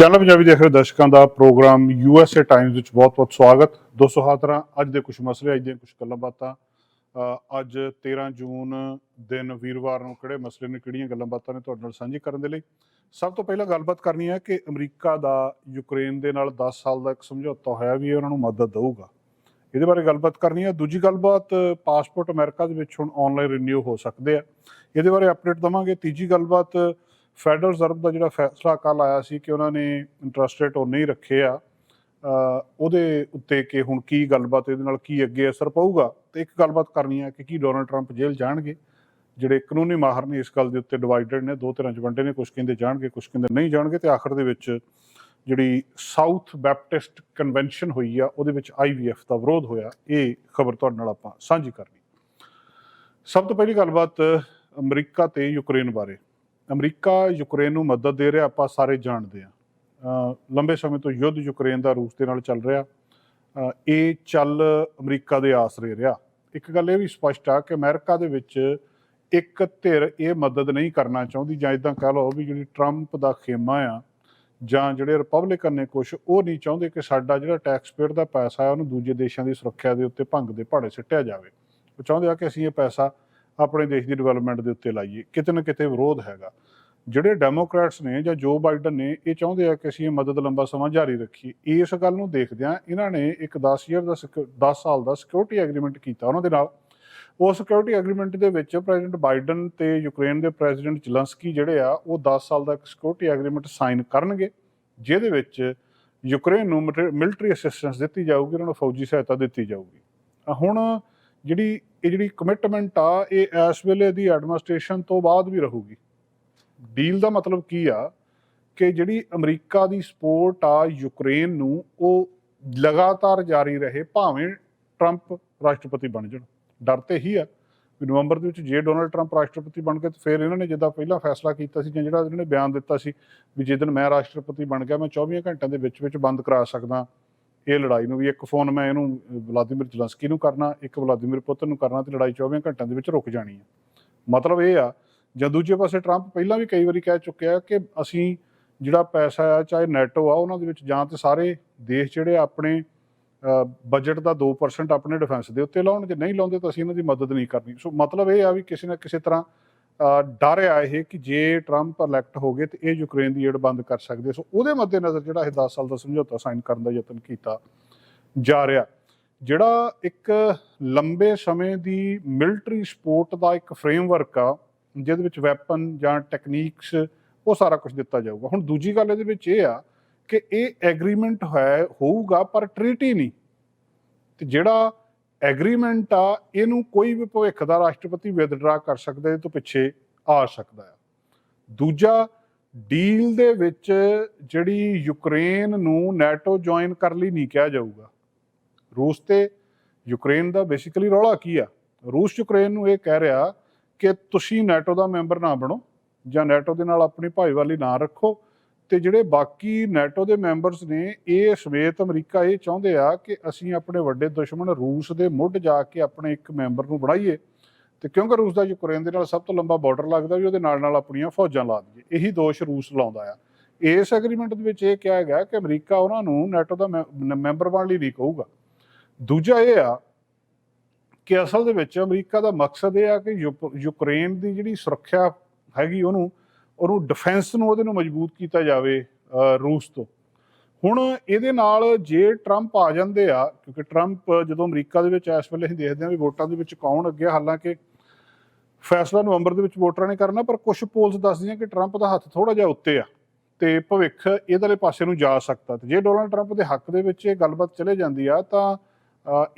Channel Punjabi ਦੇਖ ਰਹੇ ਦਰਸ਼ਕਾਂ ਦਾ ਪ੍ਰੋਗਰਾਮ ਯੂਐਸਏ ਟਾਈਮਜ਼ ਵਿੱਚ ਬਹੁਤ-ਬਹੁਤ ਸਵਾਗਤ। ਦੋਸਤੋ, ਹਾਜ਼ਰਾਂ ਅੱਜ ਦੇ ਕੁਝ ਮਸਲੇ, ਅੱਜ ਦੀਆਂ ਕੁਝ ਗੱਲਾਂ ਬਾਤਾਂ। ਅੱਜ 13 ਜੂਨ ਦਿਨ ਵੀਰਵਾਰ ਨੂੰ ਕਿਹੜੇ ਮਸਲੇ ਨੇ, ਕਿਹੜੀਆਂ ਗੱਲਾਂ ਬਾਤਾਂ ਨੇ ਤੁਹਾਡੇ ਨਾਲ ਸਾਂਝੀ ਕਰਨ ਦੇ ਲਈ? ਸਭ ਤੋਂ ਪਹਿਲਾਂ ਗੱਲਬਾਤ ਕਰਨੀ ਹੈ ਕਿ ਅਮਰੀਕਾ ਦਾ ਯੂਕਰੇਨ ਦੇ ਨਾਲ 10 ਸਾਲ ਦਾ ਇੱਕ ਸਮਝੌਤਾ ਹੋਇਆ ਵੀ ਇਹ ਉਹਨਾਂ ਨੂੰ ਮਦਦ ਦੇਊਗਾ। ਇਹਦੇ ਬਾਰੇ ਗੱਲਬਾਤ ਕਰਨੀ ਹੈ। ਦੂਜੀ ਗੱਲਬਾਤ, ਪਾਸਪੋਰਟ ਅਮਰੀਕਾ ਦੇ ਵਿੱਚ ਹੁਣ ਆਨਲਾਈਨ ਰੀਨਿਊ ਹੋ ਸਕਦੇ ਆ। ਇਹਦੇ ਬਾਰੇ ਅਪਡੇਟ ਦਵਾਂਗੇ। ਤੀਜੀ ਗੱਲਬਾਤ ਫੈਡਰਲ ਰਿਜ਼ਰਵ ਦਾ ਜਿਹੜਾ ਫੈਸਲਾ ਕੱਲ ਆਇਆ ਸੀ ਕਿ ਉਹਨਾਂ ਨੇ ਇੰਟਰਸਟ ਰੇਟ ਉਨੇ ਹੀ ਰੱਖੇ ਆ ਉਹਦੇ ਉੱਤੇ ਕਿ ਹੁਣ ਕੀ ਗੱਲਬਾਤ ਇਹਦੇ ਨਾਲ ਕੀ ਅੱਗੇ ਅਸਰ ਪਊਗਾ ਤੇ ਇੱਕ ਗੱਲਬਾਤ ਕਰਨੀ ਹੈ ਕਿ ਕੀ ਡੋਨਲਡ ਟਰੰਪ ਜੇਲ੍ਹ ਜਾਣਗੇ। ਜਿਹੜੇ ਕਾਨੂੰਨੀ ਮਾਹਰ ਨੇ ਇਸ ਗੱਲ ਦੇ ਉੱਤੇ ਡਿਵਾਈਡਡ ਨੇ, ਦੋ ਤਰ੍ਹਾਂ ਚ ਵੰਡੇ ਨੇ ਕੁਝ ਕਹਿੰਦੇ ਜਾਣਗੇ ਕੁਝ ਕਹਿੰਦੇ ਨਹੀਂ ਜਾਣਗੇ ਤੇ ਆਖਰ ਦੇ ਵਿੱਚ ਜਿਹੜੀ ਸਾਊਥ ਬੈਪਟਿਸਟ ਕਨਵੈਨਸ਼ਨ ਹੋਈ ਆ, ਉਹਦੇ ਵਿੱਚ ਆਈਵੀਐਫ ਦਾ ਵਿਰੋਧ ਹੋਇਆ, ਇਹ ਖਬਰ ਤੁਹਾਡੇ ਨਾਲ ਆਪਾਂ ਸਾਂਝੀ ਕਰਨੀ। ਸਭ ਤੋਂ ਪਹਿਲੀ ਗੱਲਬਾਤ ਅਮਰੀਕਾ ਤੇ ਯੂਕਰੇਨ ਬਾਰੇ। ਅਮਰੀਕਾ ਯੂਕਰੇਨ ਨੂੰ ਮਦਦ ਦੇ ਰਿਹਾ, ਆਪਾਂ ਸਾਰੇ ਜਾਣਦੇ ਆ ਲੰਬੇ ਸਮੇਂ ਤੋਂ ਯੁੱਧ ਯੂਕਰੇਨ ਦਾ ਰੂਸ ਦੇ ਨਾਲ ਚੱਲ ਰਿਹਾ। ਇਹ ਚੱਲ ਅਮਰੀਕਾ ਦੇ ਆਸਰੇ ਰਿਹਾ। ਇੱਕ ਗੱਲ ਇਹ ਵੀ ਸਪਸ਼ਟ ਆ ਕਿ ਅਮਰੀਕਾ ਦੇ ਵਿੱਚ ਇੱਕ ਧਿਰ ਇਹ ਮਦਦ ਨਹੀਂ ਕਰਨਾ ਚਾਹੁੰਦੀ ਜਾਂ ਇਦਾਂ ਕਹ ਲਓ ਵੀ ਜਿਹੜੀ ਟਰੰਪ ਦਾ ਖੇਮਾ ਆ ਜਾਂ ਜਿਹੜੇ ਰਿਪਬਲਿਕਨ ਨੇ ਕੁਝ ਉਹ ਨਹੀਂ ਚਾਹੁੰਦੇ ਕਿ ਸਾਡਾ ਜਿਹੜਾ ਟੈਕਸ ਪੇਅਰ ਦਾ ਪੈਸਾ ਹੈ ਉਹਨੂੰ ਦੂਜੇ ਦੇਸ਼ਾਂ ਦੀ ਸੁਰੱਖਿਆ ਦੇ ਉੱਤੇ ਭੰਗ ਦੇ ਪਹਾੜੇ ਸਿੱਟਿਆ ਜਾਵੇ। ਉਹ ਚਾਹੁੰਦੇ ਆ ਕਿ ਅਸੀਂ ਇਹ ਪੈਸਾ ਆਪਣੇ ਦੇਸ਼ ਦੀ ਡਿਵੈਲਪਮੈਂਟ ਦੇ ਉੱਤੇ ਲਾਈਏ, ਕਿਤੇ ਨਾ ਕਿਤੇ ਵਿਰੋਧ ਹੈਗਾ। ਜਿਹੜੇ ਡੈਮੋਕ੍ਰੈਟਸ ਨੇ ਜਾਂ ਜੋ ਬਾਈਡਨ ਨੇ, ਇਹ ਚਾਹੁੰਦੇ ਆ ਕਿ ਅਸੀਂ ਇਹ ਮਦਦ ਲੰਬਾ ਸਮਾਂ ਜਾਰੀ ਰੱਖੀਏ। ਇਸ ਗੱਲ ਨੂੰ ਦੇਖਦਿਆਂ ਇਹਨਾਂ ਨੇ ਇੱਕ 10 ਈਅਰ ਦਾ 10 ਸਾਲ ਦਾ ਸਿਕਿਉਰਿਟੀ ਐਗਰੀਮੈਂਟ ਕੀਤਾ ਉਹਨਾਂ ਦੇ ਨਾਲ। ਉਹ ਸਿਕਿਉਰਿਟੀ ਐਗਰੀਮੈਂਟ ਦੇ ਵਿੱਚ ਪ੍ਰੈਜ਼ੀਡੈਂਟ ਬਾਈਡਨ ਤੇ ਯੂਕਰੇਨ ਦੇ ਪ੍ਰੈਜ਼ੀਡੈਂਟ ਜ਼ਲੰਸਕੀ ਜਿਹੜੇ ਆ, ਉਹ 10 ਸਾਲ ਦਾ ਇੱਕ ਸਿਕਿਉਰਿਟੀ ਐਗਰੀਮੈਂਟ ਸਾਈਨ ਕਰਨਗੇ, ਜਿਹਦੇ ਵਿੱਚ ਯੂਕਰੇਨ ਨੂੰ ਮਿਲਟਰੀ ਅਸਿਸਟੈਂਸ ਦਿੱਤੀ ਜਾਊਗੀ, ਉਹਨਾਂ ਨੂੰ ਫੌਜੀ ਸਹਾਇਤਾ ਦਿੱਤੀ ਜਾਊਗੀ। ਹੁਣ ਜਿਹੜੀ, ਇਹ ਜਿਹੜੀ ਕਮਿਟਮੈਂਟ ਆ, ਇਹ ਇਸ ਵੇਲੇ ਦੀ ਐਡਮਿਨਿਸਟ੍ਰੇਸ਼ਨ ਤੋਂ ਬਾਅਦ ਵੀ ਰਹੂਗੀ। ਡੀਲ ਦਾ ਮਤਲਬ ਕੀ ਆ ਕਿ ਜਿਹੜੀ ਅਮਰੀਕਾ ਦੀ ਸਪੋਰਟ ਆ ਯੂਕਰੇਨ ਨੂੰ, ਉਹ ਲਗਾਤਾਰ ਜਾਰੀ ਰਹੇ, ਭਾਵੇਂ ਟਰੰਪ ਰਾਸ਼ਟਰਪਤੀ ਬਣ ਜਾਣ। ਡਰ ਤੇ ਹੀ ਆ ਵੀ ਨਵੰਬਰ ਦੇ ਵਿੱਚ ਜੇ ਡੋਨਲਡ ਟਰੰਪ ਰਾਸ਼ਟਰਪਤੀ ਬਣ ਗਏ ਤਾਂ ਫਿਰ ਇਹਨਾਂ ਨੇ ਜਿੱਦਾਂ ਪਹਿਲਾਂ ਫੈਸਲਾ ਕੀਤਾ ਸੀ ਜਾਂ ਜਿਹੜਾ ਇਹਨਾਂ ਨੇ ਬਿਆਨ ਦਿੱਤਾ ਸੀ ਵੀ ਜਿੱਦਣ ਮੈਂ ਰਾਸ਼ਟਰਪਤੀ ਬਣ ਗਿਆ, ਮੈਂ 24 ਘੰਟਿਆਂ ਦੇ ਵਿੱਚ ਵਿੱਚ ਬੰਦ ਕਰਾ ਸਕਦਾ। ਇਹ ਲੜਾਈ ਨੂੰ ਵੀ ਇੱਕ ਫੋਨ ਮੈਂ ਇਹਨੂੰ, ਵਲਾਦੀਮਿਰ ਜ਼ਲੰਸਕੀ ਨੂੰ ਕਰਨਾ, ਇੱਕ ਵਲਾਦੀਮਿਰ ਪੁਤਨ ਨੂੰ ਕਰਨਾ, ਤੇ ਲੜਾਈ 24 ਘੰਟਿਆਂ ਦੇ ਵਿੱਚ ਰੁਕ ਜਾਣੀ ਹੈ ਮਤਲਬ ਇਹ ਆ ਜਾਂ ਦੂਜੇ ਪਾਸੇ ਟਰੰਪ ਪਹਿਲਾਂ ਵੀ ਕਈ ਵਾਰੀ ਕਹਿ ਚੁੱਕਿਆ ਕਿ ਅਸੀਂ ਜਿਹੜਾ ਪੈਸਾ ਆ, ਚਾਹੇ ਨੈਟੋ ਆ, ਉਹਨਾਂ ਦੇ ਵਿੱਚ ਜਾਂ ਤੇ ਸਾਰੇ ਦੇਸ਼ ਜਿਹੜੇ ਆਪਣੇ ਬਜਟ ਦਾ 2% ਆਪਣੇ ਡਿਫੈਂਸ ਦੇ ਉੱਤੇ ਲਾਉਣ, ਜੇ ਨਹੀਂ ਲਾਉਂਦੇ ਤਾਂ ਅਸੀਂ ਇਹਨਾਂ ਦੀ ਮਦਦ ਨਹੀਂ ਕਰਨੀ। ਸੋ ਮਤਲਬ ਇਹ ਆ ਵੀ ਕਿਸੇ ਨਾ ਕਿਸੇ ਤਰ੍ਹਾਂ ਡਰ ਆ ਇਹ ਕਿ ਜੇ ਟਰੰਪ ਇਲੈਕਟ ਹੋ ਗਏ ਤੇ ਇਹ ਯੂਕਰੇਨ ਦੀ ਏਡ ਬੰਦ ਕਰ ਸਕਦੇ ਸੋ ਉਹਦੇ ਮੱਦੇਨਜ਼ਰ ਜਿਹੜਾ ਇਹ 10 ਸਾਲ ਦਾ ਸਮਝੌਤਾ ਸਾਈਨ ਕਰਨ ਦਾ ਯਤਨ ਕੀਤਾ ਜਾ ਰਿਹਾ। ਜਿਹੜਾ ਇੱਕ ਲੰਬੇ ਸਮੇਂ ਦੀ ਮਿਲਟਰੀ ਸਪੋਰਟ ਦਾ ਇੱਕ ਫਰੇਮਵਰਕ ਆ, ਜਿਹਦੇ ਵਿੱਚ ਵੈਪਨ ਜਾਂ ਟੈਕਨੀਕਸ ਉਹ ਸਾਰਾ ਕੁਝ ਦਿੱਤਾ ਜਾਊਗਾ। ਹੁਣ ਦੂਜੀ ਗੱਲ ਇਹਦੇ ਵਿੱਚ ਇਹ ਆ ਕਿ ਇਹ ਐਗਰੀਮੈਂਟ ਹੈ, ਹੋਊਗਾ, ਪਰ ਟ੍ਰੀਟੀ ਨਹੀਂ। ਤੇ ਜਿਹੜਾ ਐਗਰੀਮੈਂਟ ਆ, ਇਹਨੂੰ ਕੋਈ ਵੀ ਭਵਿੱਖ ਦਾ ਰਾਸ਼ਟਰਪਤੀ ਵਿਦਡਰਾ ਕਰ ਸਕਦਾ ਇਹ ਤੋਂ ਪਿੱਛੇ ਆ ਸਕਦਾ ਆ। ਦੂਜਾ ਡੀਲ ਦੇ ਵਿੱਚ ਜਿਹੜੀ ਯੂਕਰੇਨ ਨੂੰ ਨੈਟੋ ਜੁਆਇਨ ਕਰ ਲਈ ਨਹੀਂ ਕਿਹਾ ਜਾਊਗਾ। ਰੂਸ ਤੇ ਯੂਕਰੇਨ ਦਾ ਬੇਸਿਕਲੀ ਰੌਲਾ ਕੀ ਆ? ਰੂਸ ਯੂਕਰੇਨ ਨੂੰ ਇਹ ਕਹਿ ਰਿਹਾ ਕਿ ਤੁਸੀਂ ਨੈਟੋ ਦਾ ਮੈਂਬਰ ਨਾ ਬਣੋ ਜਾਂ ਨੈਟੋ ਦੇ ਨਾਲ ਆਪਣੀ ਭਾਈਵਾਲੀ ਨਾ ਰੱਖੋ ਤੇ ਜਿਹੜੇ ਬਾਕੀ ਨੈਟੋ ਦੇ ਮੈਂਬਰਸ ਨੇ, ਇਹ ਸਮੇਤ ਅਮਰੀਕਾ ਇਹ ਚਾਹੁੰਦੇ ਆ ਕਿ ਅਸੀਂ ਆਪਣੇ ਵੱਡੇ ਦੁਸ਼ਮਣ ਰੂਸ ਦੇ ਮੁੱਢ ਜਾ ਕੇ ਆਪਣੇ ਇੱਕ ਮੈਂਬਰ ਨੂੰ ਬਣਾਈਏ। ਤੇ ਕਿਉਂਕਿ ਰੂਸ ਦਾ ਯੂਕਰੇਨ ਦੇ ਨਾਲ ਸਭ ਤੋਂ ਲੰਬਾ ਬਾਰਡਰ ਲੱਗਦਾ ਵੀ ਉਹਦੇ ਨਾਲ ਨਾਲ ਆਪਣੀਆਂ ਫੌਜਾਂ ਲਾ ਦਈਏ। ਇਹੀ ਦੋਸ਼ ਰੂਸ ਲਾਉਂਦਾ ਆ। ਇਸ ਐਗਰੀਮੈਂਟ ਦੇ ਵਿੱਚ ਇਹ ਕਿਹਾ ਗਿਆ ਕਿ ਅਮਰੀਕਾ ਉਹਨਾਂ ਨੂੰ ਨੈਟੋ ਦਾ ਮੈਂ- ਮੈਂਬਰ ਬਣਨ ਲਈ ਨਹੀਂ ਕਹੂਗਾ। ਦੂਜਾ ਇਹ ਆ ਕਿ ਅਸਲ ਦੇ ਵਿੱਚ ਅਮਰੀਕਾ ਦਾ ਮਕਸਦ ਇਹ ਆ ਕਿ ਯੂਪ- ਯੂਕਰੇਨ ਦੀ ਜਿਹੜੀ ਸੁਰੱਖਿਆ ਹੈਗੀ ਉਹਨੂੰ ਉਹਨੂੰ ਡਿਫੈਂਸ ਨੂੰ ਉਹਦੇ ਨੂੰ ਮਜ਼ਬੂਤ ਕੀਤਾ ਜਾਵੇ ਅ, ਰੂਸ ਤੋਂ। ਹੁਣ ਇਹਦੇ ਨਾਲ ਜੇ ਟਰੰਪ ਆ ਜਾਂਦੇ ਆ ਕਿਉਂਕਿ ਟਰੰਪ ਜਦੋਂ ਅਮਰੀਕਾ ਦੇ ਵਿੱਚ ਇਸ ਵੇਲੇ ਅਸੀਂ ਦੇਖਦੇ ਹਾਂ ਵੀ ਵੋਟਾਂ ਦੇ ਵਿੱਚ ਕੌਣ ਅੱਗੇ ਹਾਲਾਂਕਿ ਫੈਸਲਾ ਨਵੰਬਰ ਦੇ ਵਿੱਚ ਵੋਟਰਾਂ ਨੇ ਕਰਨਾ ਪਰ ਕੁਝ ਪੋਲਸ ਦੱਸਦੀਆਂ ਕਿ ਟਰੰਪ ਦਾ ਹੱਥ ਥੋੜਾ ਜਿਹਾ ਉੱਤੇ ਆ ਤੇ ਭਵਿੱਖ ਇਹਦੇ ਪਾਸੇ ਨੂੰ ਜਾ ਸਕਦਾ ਤੇ ਜੇ ਡੋਨਲਡ ਟਰੰਪ ਦੇ ਹੱਕ ਦੇ ਵਿੱਚ ਇਹ ਗੱਲਬਾਤ ਚਲੇ ਜਾਂਦੀ ਆ ਤਾਂ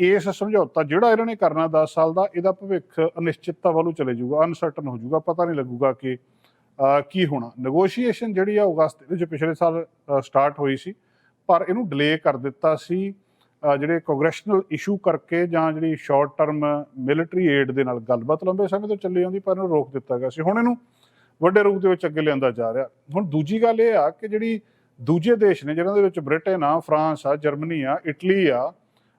ਇਸ ਸਮਝੌਤਾ ਜਿਹੜਾ ਇਹਨਾਂ ਨੇ ਕਰਨਾ 10 ਸਾਲ ਦਾ ਇਹਦਾ ਭਵਿੱਖ ਅਨਿਸ਼ਚਿਤਤਾ ਵੱਲੋਂ ਚਲੇ ਜਾਊਗਾ ਅਨਸਰਟਨ ਹੋ ਜਾਊਗਾ ਪਤਾ ਨਹੀਂ ਲੱਗੂਗਾ ਕਿ ਕੀ ਹੋਣਾ? ਨੈਗੋਸ਼ੀਏਸ਼ਨ ਜਿਹੜੀ ਆ ਅਗਸਤ ਦੇ ਵਿੱਚ ਪਿਛਲੇ ਸਾਲ ਸਟਾਰਟ ਹੋਈ ਸੀ, ਪਰ ਇਹਨੂੰ ਡਿਲੇ ਕਰ ਦਿੱਤਾ ਸੀ ਜਿਹੜੇ ਕੰਗਰੈਸ਼ਨਲ ਇਸ਼ੂ ਕਰਕੇ ਜਾਂ ਜਿਹੜੀ ਸ਼ਾਰਟ ਟਰਮ ਮਿਲਟਰੀ ਏਡ ਦੇ ਨਾਲ ਗੱਲਬਾਤ ਲੰਬੇ ਸਮੇਂ ਤੋਂ ਚੱਲੀ ਆਉਂਦੀ, ਪਰ ਇਹਨੂੰ ਰੋਕ ਦਿੱਤਾ ਗਿਆ ਸੀ। ਹੁਣ ਇਹਨੂੰ ਵੱਡੇ ਰੂਪ ਦੇ ਵਿੱਚ ਅੱਗੇ ਲਿਆਂਦਾ ਜਾ ਰਿਹਾ। ਹੁਣ ਦੂਜੀ ਗੱਲ ਇਹ ਆ ਕਿ ਜਿਹੜੀ ਦੂਜੇ ਦੇਸ਼ ਨੇ, ਜਿਹਨਾਂ ਦੇ ਵਿੱਚ ਬ੍ਰਿਟੇਨ ਆ ਫਰਾਂਸ ਆ ਜਰਮਨੀ ਆ ਇਟਲੀ ਆ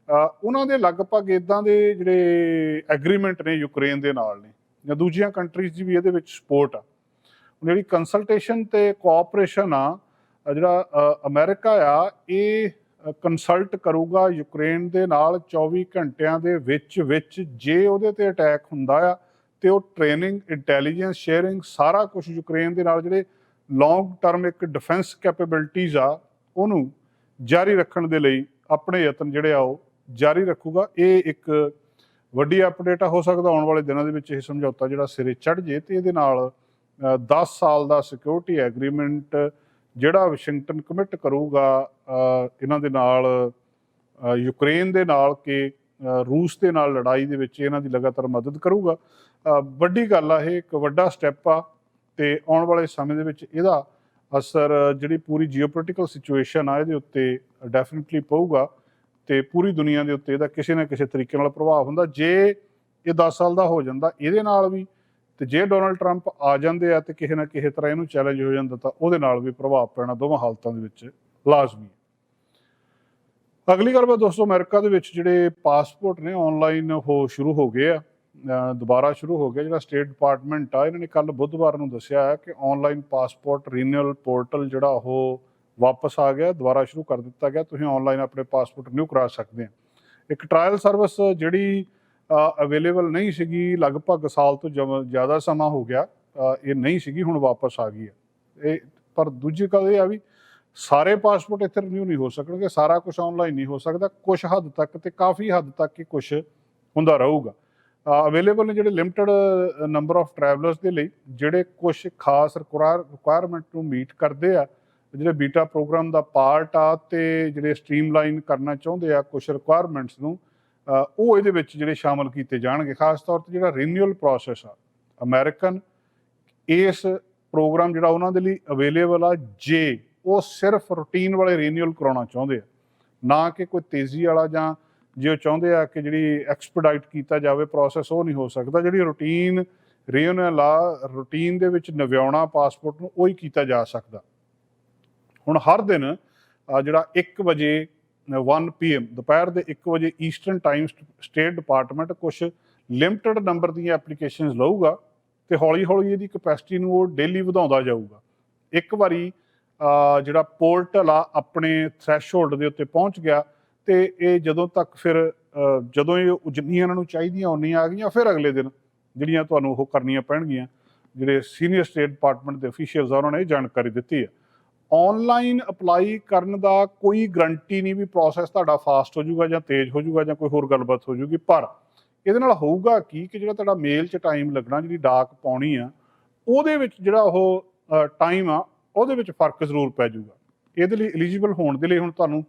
ਉਹਨਾਂ ਦੇ ਲਗਭਗ ਇਦਾਂ ਦੇ ਜਿਹੜੇ ਐਗਰੀਮੈਂਟ ਨੇ ਯੂਕਰੇਨ ਦੇ ਨਾਲ ਨੇ, ਜਾਂ ਦੂਜੀਆਂ ਕੰਟਰੀਜ਼ ਦੀ ਵੀ ਇਹਦੇ ਵਿੱਚ ਸਪੋਰਟ ਆ। ਜਿਹੜੀ ਕੰਸਲਟੇਸ਼ਨ ਤੇ ਕੋਆਪਰੇਸ਼ਨ ਆ ਜਿਹੜਾ ਅ, ਅਮਰੀਕਾ ਆ ਇਹ ਕੰਸਲਟ ਕਰੂਗਾ ਯੂਕਰੇਨ ਦੇ ਨਾਲ 24 ਘੰਟਿਆਂ ਦੇ ਵਿੱਚ ਵਿੱਚ ਜੇ ਉਹਦੇ ਤੇ ਅਟੈਕ ਹੁੰਦਾ ਆ ਤੇ ਉਹ ਟ੍ਰੇਨਿੰਗ ਇੰਟੈਲੀਜੈਂਸ ਸ਼ੇਅਰਿੰਗ ਸਾਰਾ ਕੁਝ ਯੂਕਰੇਨ ਦੇ ਨਾਲ ਜਿਹੜੇ ਲੌਂਗ ਟਰਮ ਇੱਕ ਡਿਫੈਂਸ ਕੈਪੇਬਿਲਿਟੀਜ਼ ਆ ਉਹਨੂੰ ਜਾਰੀ ਰੱਖਣ ਦੇ ਲਈ ਆਪਣੇ ਯਤਨ ਜਿਹੜੇ ਆ ਉਹ ਜਾਰੀ ਰੱਖੂਗਾ। ਇਹ ਇੱਕ ਵੱਡੀ ਅਪਡੇਟ ਆ ਹੋ ਸਕਦਾ ਆਉਣ ਵਾਲੇ ਦਿਨਾਂ ਦੇ ਵਿੱਚ ਇਹ ਸਮਝੌਤਾ ਜਿਹੜਾ ਸਿਰੇ ਚੜ ਜੇ ਤੇ ਇਹਦੇ ਨਾਲ 10 ਸਾਲ ਦਾ ਸਿਕਿਉਰਿਟੀ ਐਗਰੀਮੈਂਟ ਜਿਹੜਾ ਵਾਸ਼ਿੰਗਟਨ ਕਮਿਟ ਕਰੂਗਾ ਇਹਨਾਂ ਦੇ ਨਾਲ ਯੂਕਰੇਨ ਦੇ ਨਾਲ ਕਿ ਰੂਸ ਦੇ ਨਾਲ ਲੜਾਈ ਦੇ ਵਿੱਚ ਇਹਨਾਂ ਦੀ ਲਗਾਤਾਰ ਮਦਦ ਕਰੂਗਾ। ਵੱਡੀ ਗੱਲ ਆ, ਇਹ ਇੱਕ ਵੱਡਾ ਸਟੈਪ ਆ ਤੇ ਆਉਣ ਵਾਲੇ ਸਮੇਂ ਦੇ ਵਿੱਚ ਇਹਦਾ ਅਸਰ ਜਿਹੜੀ ਪੂਰੀ ਜੀਓਪੋਲਿਟੀਕਲ ਸਿਚੁਏਸ਼ਨ ਆ, ਇਹਦੇ ਉੱਤੇ ਡੈਫੀਨਿਟਲੀ ਪਊਗਾ ਤੇ ਪੂਰੀ ਦੁਨੀਆ ਦੇ ਉੱਤੇ ਇਹਦਾ ਕਿਸੇ ਨਾ ਕਿਸੇ ਤਰੀਕੇ ਨਾਲ ਪ੍ਰਭਾਵ ਹੁੰਦਾ। ਜੇ ਇਹ 10 ਸਾਲ ਦਾ ਹੋ ਜਾਂਦਾ, ਇਹਦੇ ਨਾਲ ਵੀ ਤੇ ਜੇ ਡੋਨਲਡ ਟਰੰਪ ਆ ਜਾਂਦੇ ਆ ਤੇ ਕਿਸੇ ਨਾ ਕਿਸੇ ਤਰ੍ਹਾਂ ਇਹਨੂੰ ਚੈਲੰਜ ਹੋ ਜਾਂਦਾ ਤਾਂ ਉਹਦੇ ਨਾਲ ਵੀ ਪ੍ਰਭਾਵ ਪੈਣਾ ਦੋਵਾਂ ਹਾਲਤਾਂ ਦੇ ਵਿੱਚ ਲਾਜ਼ਮੀ ਹੈ। ਅਗਲੀ ਗੱਲ ਬਾ ਦੋਸਤੋ ਅਮਰੀਕਾ ਦੇ ਵਿੱਚ ਜਿਹੜੇ ਪਾਸਪੋਰਟ ਨੇ ਆਨਲਾਈਨ ਹੋ ਸ਼ੁਰੂ ਹੋ ਗਏ ਆ ਦੁਬਾਰਾ ਸ਼ੁਰੂ ਹੋ ਗਿਆ। ਜਿਹੜਾ ਸਟੇਟ ਡਿਪਾਰਟਮੈਂਟ ਆ, ਇਹਨਾਂ ਨੇ ਕੱਲ ਬੁੱਧਵਾਰ ਨੂੰ ਦੱਸਿਆ ਹੈ ਕਿ ਆਨਲਾਈਨ ਪਾਸਪੋਰਟ ਰੀਨਿਊਅਲ ਪੋਰਟਲ ਜਿਹੜਾ ਉਹ ਵਾਪਸ ਆ ਗਿਆ, ਦੁਬਾਰਾ ਸ਼ੁਰੂ ਕਰ ਦਿੱਤਾ ਗਿਆ। ਤੁਸੀਂ ਆਨਲਾਈਨ ਆਪਣੇ ਪਾਸਪੋਰਟ ਰਿਨਿਊ ਕਰਾ ਸਕਦੇ ਆ। ਇੱਕ ਟ੍ਰਾਇਲ ਸਰਵਿਸ ਜਿਹੜੀ ਅਵੇਲੇਬਲ ਨਹੀਂ ਸੀਗੀ, ਲਗਭਗ ਸਾਲ ਤੋਂ ਜਮ- ਜ਼ਿਆਦਾ ਸਮਾਂ ਹੋ ਗਿਆ ਇਹ ਨਹੀਂ ਸੀਗੀ, ਹੁਣ ਵਾਪਸ ਆ ਗਈ ਹੈ। ਇਹ, ਪਰ ਦੂਜੀ ਗੱਲ ਇਹ ਆ ਵੀ ਸਾਰੇ ਪਾਸਪੋਰਟ ਇੱਥੇ ਰਿਨਿਊ ਨਹੀਂ ਹੋ ਸਕਣਗੇ, ਸਾਰਾ ਕੁਝ ਆਨਲਾਈਨ ਨਹੀਂ ਹੋ ਸਕਦਾ ਕੁਝ ਹੱਦ ਤੱਕ ਤੇ ਕਾਫੀ ਹੱਦ ਤੱਕ ਹੀ ਕੁਝ ਹੁੰਦਾ ਰਹੂਗਾ। ਅਵੇਲੇਬਲ ਨੇ ਜਿਹੜੇ ਲਿਮਟਿਡ ਨੰਬਰ ਆਫ ਟਰੈਵਲਰਸ ਦੇ ਲਈ, ਜਿਹੜੇ ਕੁਝ ਖਾਸ ਰਿਕੁਆਇਰਮੈਂਟ ਨੂੰ ਮੀਟ ਕਰਦੇ ਆ, ਜਿਹੜੇ ਬੀਟਾ ਪ੍ਰੋਗਰਾਮ ਦਾ ਪਾਰਟ ਆ ਤੇ ਜਿਹੜੇ ਸਟ੍ਰੀਮਲਾਈਨ ਕਰਨਾ ਚਾਹੁੰਦੇ ਆ ਕੁਝ ਰਿਕੁਆਇਰਮੈਂਟਸ ਨੂੰ ਉਹ ਇਹਦੇ ਵਿੱਚ ਜਿਹੜੇ ਸ਼ਾਮਲ ਕੀਤੇ ਜਾਣਗੇ, ਖਾਸ ਤੌਰ ਤੇ ਜਿਹੜਾ ਰੀਨਿਊਅਲ ਪ੍ਰੋਸੈਸ ਆ ਅਮਰੀਕਨ ਇਸ ਪ੍ਰੋਗਰਾਮ ਜਿਹੜਾ ਉਹਨਾਂ ਦੇ ਲਈ ਅਵੇਲੇਬਲ ਆ, ਜੇ ਉਹ ਸਿਰਫ ਰੂਟੀਨ ਵਾਲੇ ਰੀਨਿਊਅਲ ਕਰਾਉਣਾ ਚਾਹੁੰਦੇ ਆ, ਨਾ ਕਿ ਕੋਈ ਤੇਜ਼ੀ ਵਾਲਾ ਜਾਂ ਜੇ ਉਹ ਚਾਹੁੰਦੇ ਆ ਕਿ ਜਿਹੜੀ ਐਕਸਪੀਡਾਈਟ ਕੀਤਾ ਜਾਵੇ ਪ੍ਰੋਸੈਸ ਉਹ ਨਹੀਂ ਹੋ ਸਕਦਾ, ਜਿਹੜੀ ਰੂਟੀਨ ਰੀਨਿਊਅਲ ਆ ਰੂਟੀਨ ਦੇ ਵਿੱਚ ਨਵਿਆਉਣਾ ਪਾਸਪੋਰਟ ਨੂੰ, ਉਹੀ ਕੀਤਾ ਜਾ ਸਕਦਾ। ਹੁਣ ਹਰ ਦਿਨ ਜਿਹੜਾ 1 ਵਜੇ 1 ਪੀਐਮ ਦੁਪਹਿਰ ਦੇ 1 ਵਜੇ ਈਸਟਰਨ ਟਾਈਮ ਸਟੇਟ ਡਿਪਾਰਟਮੈਂਟ ਕੁਝ ਲਿਮਟਿਡ ਨੰਬਰ ਦੀਆਂ ਐਪਲੀਕੇਸ਼ਨਸ ਲਊਗਾ ਤੇ ਹੌਲੀ-ਹੌਲੀ ਇਹਦੀ ਕਪੈਸਿਟੀ ਨੂੰ ਉਹ ਡੇਲੀ ਵਧਾਉਂਦਾ ਜਾਊਗਾ। ਇੱਕ ਵਾਰੀ ਜਿਹੜਾ ਪੋਰਟਲ ਆ ਆਪਣੇ ਥ੍ਰੈਸ਼ਹੋਲਡ ਦੇ ਉੱਤੇ ਪਹੁੰਚ ਗਿਆ ਤੇ ਇਹ ਜਦੋਂ ਤੱਕ ਫਿਰ ਜਦੋਂ ਇਹ ਜਿੰਨੀਆਂ ਇਹਨਾਂ ਨੂੰ ਚਾਹੀਦੀਆਂ ਉਨੀਆਂ ਆ ਗਈਆਂ, ਫਿਰ ਅਗਲੇ ਦਿਨ ਜਿਹੜੀਆਂ ਤੁਹਾਨੂੰ ਉਹ ਕਰਨੀਆਂ ਪੈਣਗੀਆਂ, ਜਿਹੜੇ ਸੀਨੀਅਰ ਸਟੇਟ ਡਿਪਾਰਟਮੈਂਟ ਦੇ ਅਫੀਸ਼ੀਅਲਸ ਆ, ਉਹਨਾਂ ਨੇ ਇਹ ਜਾਣਕਾਰੀ ਦਿੱਤੀ ਹੈ। ਆਨਲਾਈਨ ਅਪਲਾਈ ਕਰਨ ਦਾ ਕੋਈ ਗਰੰਟੀ ਨਹੀਂ ਵੀ ਪ੍ਰੋਸੈਸ ਤੁਹਾਡਾ ਫਾਸਟ ਹੋ ਜਾਊਗਾ ਜਾਂ ਤੇਜ਼ ਹੋ ਜਾਊਗਾ ਜਾਂ ਕੋਈ ਹੋਰ ਗੱਲਬਾਤ ਹੋ ਜਾਊਗੀ। ਪਰ ਇਹਦੇ ਨਾਲ ਹੋਊਗਾ ਕੀ ਕਿ ਜਿਹੜਾ ਤੁਹਾਡਾ ਮੇਲ 'ਚ ਟਾਈਮ ਲੱਗਣਾ ਜਿਹੜੀ ਡਾਕ ਪਾਉਣੀ ਆ ਉਹਦੇ ਵਿੱਚ ਜਿਹੜਾ ਉਹ ਟਾਈਮ ਆ ਉਹਦੇ ਵਿੱਚ ਫ਼ਰਕ ਜ਼ਰੂਰ ਪੈ ਜਾਊਗਾ। ਇਹਦੇ ਲਈ ਐਲੀਜੀਬਲ ਹੋਣ ਦੇ ਲਈ ਹੁਣ ਤੁਹਾਨੂੰ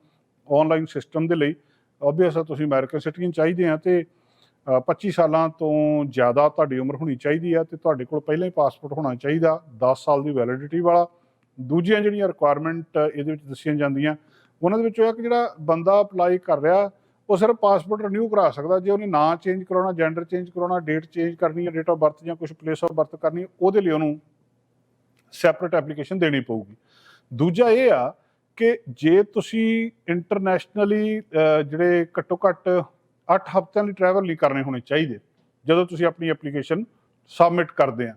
ਆਨਲਾਈਨ ਸਿਸਟਮ ਦੇ ਲਈ ਆਬਵੀਅਸ ਆ ਤੁਸੀਂ ਅਮਰੀਕਨ ਸਿਟੀਜ਼ਨ ਚਾਹੀਦੇ ਆ ਤੇ ਅ, 25 ਸਾਲਾਂ ਤੋਂ ਜ਼ਿਆਦਾ ਤੁਹਾਡੀ ਉਮਰ ਹੋਣੀ ਚਾਹੀਦੀ ਆ ਤੇ ਤੁਹਾਡੇ ਕੋਲ ਪਹਿਲਾਂ ਹੀ ਪਾਸਪੋਰਟ ਹੋਣਾ ਚਾਹੀਦਾ 10 ਸਾਲ ਦੀ ਵੈਲਿਡਿਟੀ ਵਾਲਾ। ਦੂਜੀਆਂ ਜਿਹੜੀਆਂ ਰਿਕੁਆਇਰਮੈਂਟ ਇਹਦੇ ਵਿੱਚ ਦੱਸੀਆਂ ਜਾਂਦੀਆਂ, ਉਹਨਾਂ ਦੇ ਵਿੱਚ ਇਹ ਆ ਕਿ ਜਿਹੜਾ ਬੰਦਾ ਅਪਲਾਈ ਕਰ ਰਿਹਾ, ਉਹ ਸਿਰਫ ਪਾਸਪੋਰਟ ਰਿਨਿਊ ਕਰਾ ਸਕਦਾ, ਜੇ ਉਹਨੇ ਨਾਂ ਚੇਂਜ ਕਰਾਉਣਾ ਜੈਂਡਰ ਚੇਂਜ ਕਰਾਉਣਾ ਡੇਟ ਚੇਂਜ ਕਰਨੀ ਹੈ ਡੇਟ ਆਫ ਬਰਥ ਜਾਂ ਕੁਝ ਪਲੇਸ ਆਫ ਬਰਥ ਕਰਨੀ ਉਹਦੇ ਲਈ ਉਹਨੂੰ ਸੈਪਰੇਟ ਐਪਲੀਕੇਸ਼ਨ ਦੇਣੀ ਪਊਗੀ। ਦੂਜਾ ਇਹ ਆ ਕਿ ਜੇ ਤੁਸੀਂ ਇੰਟਰਨੈਸ਼ਨਲੀ ਜਿਹੜੇ ਘੱਟੋ ਘੱਟ 8 ਹਫ਼ਤਿਆਂ ਲਈ ਟਰੈਵਲ ਨਹੀਂ ਕਰਨੇ ਹੋਣੇ ਚਾਹੀਦੇ, ਜਦੋਂ ਤੁਸੀਂ ਆਪਣੀ ਐਪਲੀਕੇਸ਼ਨ ਸਬਮਿਟ ਕਰਦੇ ਆ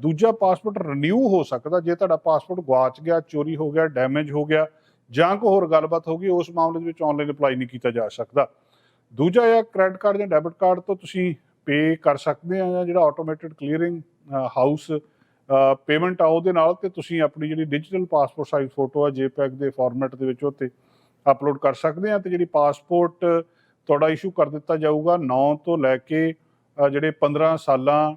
ਦੂਜਾ ਪਾਸਪੋਰਟ ਰਿਨਿਊ ਹੋ ਸਕਦਾ, ਜੇ ਤੁਹਾਡਾ ਪਾਸਪੋਰਟ ਗਵਾਚ ਗਿਆ, ਚੋਰੀ ਹੋ ਗਿਆ ਡੈਮੇਜ ਹੋ ਗਿਆ, ਜਾਂ ਕੋਈ ਹੋਰ ਗੱਲਬਾਤ ਹੋ ਗਈ, ਉਸ ਮਾਮਲੇ ਦੇ ਵਿੱਚ ਆਨਲਾਈਨ ਅਪਲਾਈ ਨਹੀਂ ਕੀਤਾ ਜਾ ਸਕਦਾ। ਦੂਜਾ ਇਹ ਕ੍ਰੈਡਿਟ ਕਾਰਡ ਜਾਂ ਡੈਬਿਟ ਕਾਰਡ ਤੋਂ ਤੁਸੀਂ ਪੇ ਕਰ ਸਕਦੇ ਆ, ਜਾਂ ਜਿਹੜਾ ਆਟੋਮੇਟਿਡ ਕਲੀਅਰਿੰਗ ਹਾਊਸ ਪੇਮੈਂਟ ਆ ਉਹਦੇ ਨਾਲ ਤੇ ਤੁਸੀਂ ਆਪਣੀ ਜਿਹੜੀ ਡਿਜੀਟਲ ਪਾਸਪੋਰਟ ਸਾਈਜ਼ ਫੋਟੋ ਆ, JPEG ਦੇ ਫਾਰਮੈਟ ਦੇ ਵਿੱਚ ਉਹ 'ਤੇ ਅਪਲੋਡ ਕਰ ਸਕਦੇ ਆ, ਤੇ ਜਿਹੜੀ ਪਾਸਪੋਰਟ ਤੁਹਾਡਾ ਇਸ਼ੂ ਕਰ ਦਿੱਤਾ ਜਾਊਗਾ 9 ਤੋਂ ਲੈ ਕੇ ਜਿਹੜੇ 15 ਸਾਲਾਂ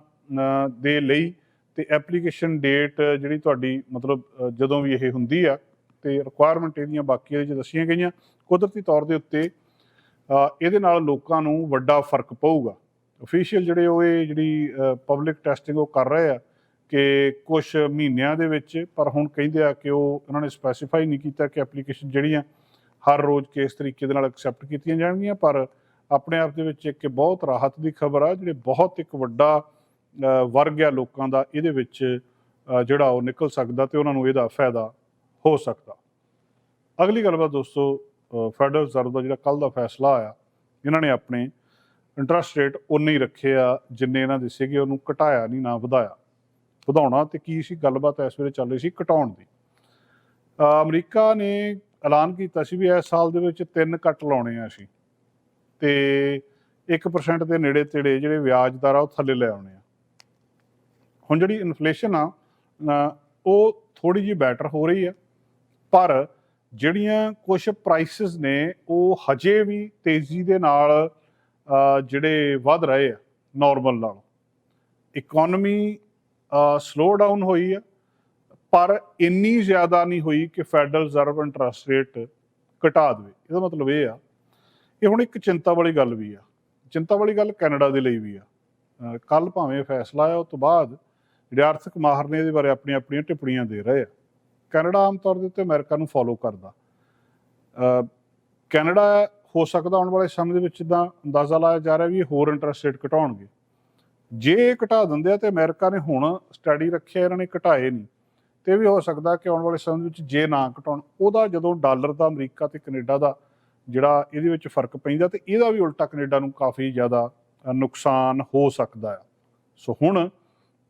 ਦੇ ਲਈ ਤੇ ਐਪਲੀਕੇਸ਼ਨ ਡੇਟ ਜਿਹੜੀ ਤੁਹਾਡੀ ਮਤਲਬ ਜਦੋਂ ਵੀ ਇਹ ਹੁੰਦੀ ਆ ਤੇ ਰਿਕੁਆਇਰਮੈਂਟ ਇਹਦੀਆਂ ਬਾਕੀ ਇਹਦੇ 'ਚ ਦੱਸੀਆਂ ਗਈਆਂ, ਕੁਦਰਤੀ ਤੌਰ ਦੇ ਉੱਤੇ ਇਹਦੇ ਨਾਲ ਲੋਕਾਂ ਨੂੰ ਵੱਡਾ ਫ਼ਰਕ ਪਊਗਾ। ਅਫੀਸ਼ੀਅਲ ਜਿਹੜੇ ਉਹ ਇਹ ਜਿਹੜੀ ਪਬਲਿਕ ਟੈਸਟਿੰਗ ਉਹ ਕਰ ਰਹੇ ਆ ਕਿ ਕੁਝ ਮਹੀਨਿਆਂ ਦੇ ਵਿੱਚ, ਪਰ ਹੁਣ ਕਹਿੰਦੇ ਆ ਕਿ ਉਹ ਉਹਨਾਂ ਨੇ ਸਪੈਸੀਫਾਈ ਨਹੀਂ ਕੀਤਾ ਕਿ ਐਪਲੀਕੇਸ਼ਨ ਜਿਹੜੀਆਂ ਹਰ ਰੋਜ਼ ਕਿਸ ਤਰੀਕੇ ਦੇ ਨਾਲ ਐਕਸੈਪਟ ਕੀਤੀਆਂ ਜਾਣਗੀਆਂ, ਪਰ ਆਪਣੇ ਆਪ ਦੇ ਵਿੱਚ ਇੱਕ ਬਹੁਤ ਰਾਹਤ ਦੀ ਖਬਰ ਆ, ਜਿਹੜੇ ਬਹੁਤ ਇੱਕ ਵੱਡਾ ਵਰਗ ਆ ਲੋਕਾਂ ਦਾ ਇਹਦੇ ਵਿੱਚ ਜਿਹੜਾ ਉਹ ਨਿਕਲ ਸਕਦਾ ਤੇ ਉਹਨਾਂ ਨੂੰ ਇਹਦਾ ਫਾਇਦਾ ਹੋ ਸਕਦਾ। ਅਗਲੀ ਗੱਲਬਾਤ ਦੋਸਤੋ ਫੈਡਰਲ ਰਿਜ਼ਰਵ ਦਾ ਜਿਹੜਾ ਕੱਲ ਦਾ ਫੈਸਲਾ ਆਇਆ, ਇਹਨਾਂ ਨੇ ਆਪਣੇ ਇੰਟਰਸਟ ਰੇਟ ਉਨੇ ਹੀ ਰੱਖੇ ਆ, ਜਿੰਨੇ ਇਹਨਾਂ ਦੇ ਸੀਗੇ, ਉਹਨੂੰ ਘਟਾਇਆ ਨਹੀਂ, ਨਾ ਵਧਾਇਆ। ਵਧਾਉਣਾ ਤੇ ਕੀ ਸੀ, ਗੱਲਬਾਤ ਇਸ ਵੇਲੇ ਚੱਲ ਰਹੀ ਸੀ ਘਟਾਉਣ ਦੀ। ਅਮਰੀਕਾ ਨੇ ਐਲਾਨ ਕੀਤਾ ਸੀ ਵੀ ਇਸ ਸਾਲ ਦੇ ਵਿੱਚ ਤਿੰਨ ਕੱਟ ਲਾਉਣੇ ਆ ਅਸੀਂ, ਤੇ 1% ਦੇ ਨੇੜੇ ਤੇੜੇ ਜਿਹੜੇ ਵਿਆਜ ਦਰ ਆ ਉਹ ਥੱਲੇ ਲੈ ਆਉਣੇ ਆ। ਹੁਣ ਜਿਹੜੀ ਇਨਫਲੇਸ਼ਨ ਆ ਉਹ ਥੋੜੀ ਜਿਹੀ ਬੈਟਰ ਹੋ ਰਹੀ ਆ ਪਰ ਜਿਹੜੀਆਂ ਕੁਝ ਪ੍ਰਾਈਸਸ ਨੇ, ਉਹ ਹਜੇ ਵੀ ਤੇਜ਼ੀ ਦੇ ਨਾਲ ਜਿਹੜੇ ਵੱਧ ਰਹੇ ਆ ਨਾਰਮਲ ਨਾਲੋਂ। ਇਕਨੋਮੀ ਸਲੋ ਡਾਊਨ ਹੋਈ ਆ ਪਰ ਇੰਨੀ ਜ਼ਿਆਦਾ ਨਹੀਂ ਹੋਈ ਕਿ ਫੈਡਰਲ ਰਿਜ਼ਰਵ ਇੰਟਰਸਟ ਰੇਟ ਘਟਾ ਦੇਵੇ। ਇਹਦਾ ਮਤਲਬ ਇਹ ਆ ਇਹ ਹੁਣ ਇੱਕ ਚਿੰਤਾ ਵਾਲੀ ਗੱਲ ਵੀ ਆ। ਚਿੰਤਾ ਵਾਲੀ ਗੱਲ ਕੈਨੇਡਾ ਦੇ ਲਈ ਵੀ ਆ। ਕੱਲ ਭਾਵੇਂ ਫੈਸਲਾ ਆਇਆ ਉਸ ਤੋਂ ਬਾਅਦ ਜਿਹੜੇ ਆਰਥਿਕ ਮਾਹਰ ਨੇ ਇਹਦੇ ਬਾਰੇ ਆਪਣੀਆਂ ਆਪਣੀਆਂ ਟਿੱਪਣੀਆਂ ਦੇ ਰਹੇ ਆ। ਕੈਨੇਡਾ ਆਮ ਤੌਰ ਦੇ ਉੱਤੇ ਅਮਰੀਕਾ ਨੂੰ ਫੋਲੋ ਕਰਦਾ। ਕੈਨੇਡਾ ਹੋ ਸਕਦਾ ਆਉਣ ਵਾਲੇ ਸਮੇਂ ਦੇ ਵਿੱਚ ਜਿੱਦਾਂ ਅੰਦਾਜ਼ਾ ਲਾਇਆ ਜਾ ਰਿਹਾ ਵੀ ਹੋਰ ਇੰਟਰਸਟ ਰੇਟ ਘਟਾਉਣਗੇ। ਜੇ ਇਹ ਘਟਾ ਦਿੰਦੇ ਆ ਤੇ ਅਮਰੀਕਾ ਨੇ ਹੁਣ ਸਟੱਡੀ ਰੱਖਿਆ, ਇਹਨਾਂ ਨੇ ਘਟਾਏ ਨਹੀਂ। ਤੇ ਇਹ ਵੀ ਹੋ ਸਕਦਾ ਕਿ ਆਉਣ ਵਾਲੇ ਸਮੇਂ ਵਿੱਚ ਜੇ ਨਾ ਘਟਾਉਣ, ਉਹਦਾ ਜਦੋਂ ਡਾਲਰ ਦਾ ਅਮਰੀਕਾ ਤੇ ਕੈਨੇਡਾ ਦਾ ਜਿਹੜਾ ਇਹਦੇ ਵਿੱਚ ਫ਼ਰਕ ਪੈਂਦਾ ਤੇ ਇਹਦਾ ਵੀ ਉਲਟਾ ਕੈਨੇਡਾ ਨੂੰ ਕਾਫੀ ਜ਼ਿਆਦਾ ਨੁਕਸਾਨ ਹੋ ਸਕਦਾ ਆ। ਸੋ ਹੁਣ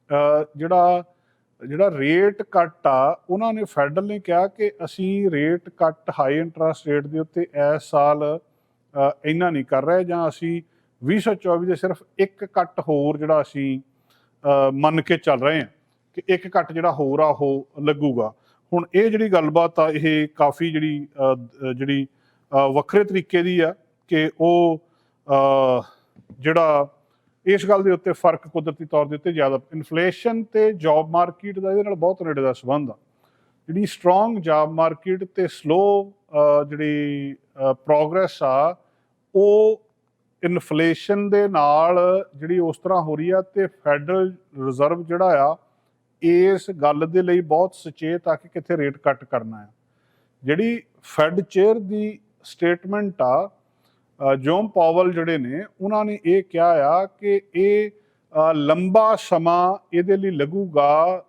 ਜਿਹੜਾ ਜਿਹੜਾ ਰੇਟ ਕੱਟ ਆ, ਉਹਨਾਂ ਨੇ ਫੈਡਰਲ ਨੇ ਕਿਹਾ ਕਿ ਅਸੀਂ ਰੇਟ ਕੱਟ ਹਾਈ ਇੰਟਰਸਟ ਰੇਟ ਦੇ ਉੱਤੇ ਇਸ ਸਾਲ ਇੰਨਾ ਨਹੀਂ ਕਰ ਰਹੇ ਜਾਂ ਅਸੀਂ 2024 ਦੇ ਸਿਰਫ ਇੱਕ ਕੱਟ ਹੋਰ ਜਿਹੜਾ ਅਸੀਂ ਮੰਨ ਕੇ ਚੱਲ ਰਹੇ ਹਾਂ ਕਿ ਇੱਕ ਕੱਟ ਜਿਹੜਾ ਹੋਰ ਆ, ਉਹ ਲੱਗੂਗਾ। ਹੁਣ ਇਹ ਜਿਹੜੀ ਗੱਲਬਾਤ ਆ, ਇਹ ਕਾਫੀ ਜਿਹੜੀ ਜਿਹੜੀ ਵੱਖਰੇ ਤਰੀਕੇ ਦੀ ਆ ਕਿ ਉਹ ਜਿਹੜਾ ਇਸ ਗੱਲ ਦੇ ਉੱਤੇ ਫ਼ਰਕ ਕੁਦਰਤੀ ਤੌਰ ਦੇ ਉੱਤੇ ਜ਼ਿਆਦਾ। ਇਨਫਲੇਸ਼ਨ ਤੇ ਜੌਬ ਮਾਰਕੀਟ ਦਾ ਇਹਦੇ ਨਾਲ ਬਹੁਤ ਨੇੜੇ ਦਾ ਸੰਬੰਧ ਆ। ਜਿਹੜੀ ਸਟਰੋਂਗ ਜੌਬ ਮਾਰਕੀਟ ਤੇ ਸਲੋ ਜਿਹੜੀ ਪ੍ਰੋਗਰੈਸ ਆ, ਉਹ ਇਨਫਲੇਸ਼ਨ ਦੇ ਨਾਲ ਜਿਹੜੀ ਉਸ ਤਰ੍ਹਾਂ ਹੋ ਰਹੀ ਆ ਤੇ ਫੈਡਰਲ ਰਿਜ਼ਰਵ ਜਿਹੜਾ ਆ, ਇਸ ਗੱਲ ਦੇ ਲਈ ਬਹੁਤ ਸੁਚੇਤ ਆ ਕਿ ਕਿੱਥੇ ਰੇਟ ਕੱਟ ਕਰਨਾ ਹੈ ਜਿਹੜੀ ਫੈਡ ਚੇਅਰ ਦੀ ਸਟੇਟਮੈਂਟ ਆ ਜੋਮ ਪਾਵਲ ਜਿਹੜੇ ਨੇ, ਉਹਨਾਂ ਨੇ ਇਹ ਕਿਹਾ ਆ ਕਿ ਇਹ ਲੰਬਾ ਸਮਾਂ ਇਹਦੇ ਲਈ ਲੱਗੂਗਾ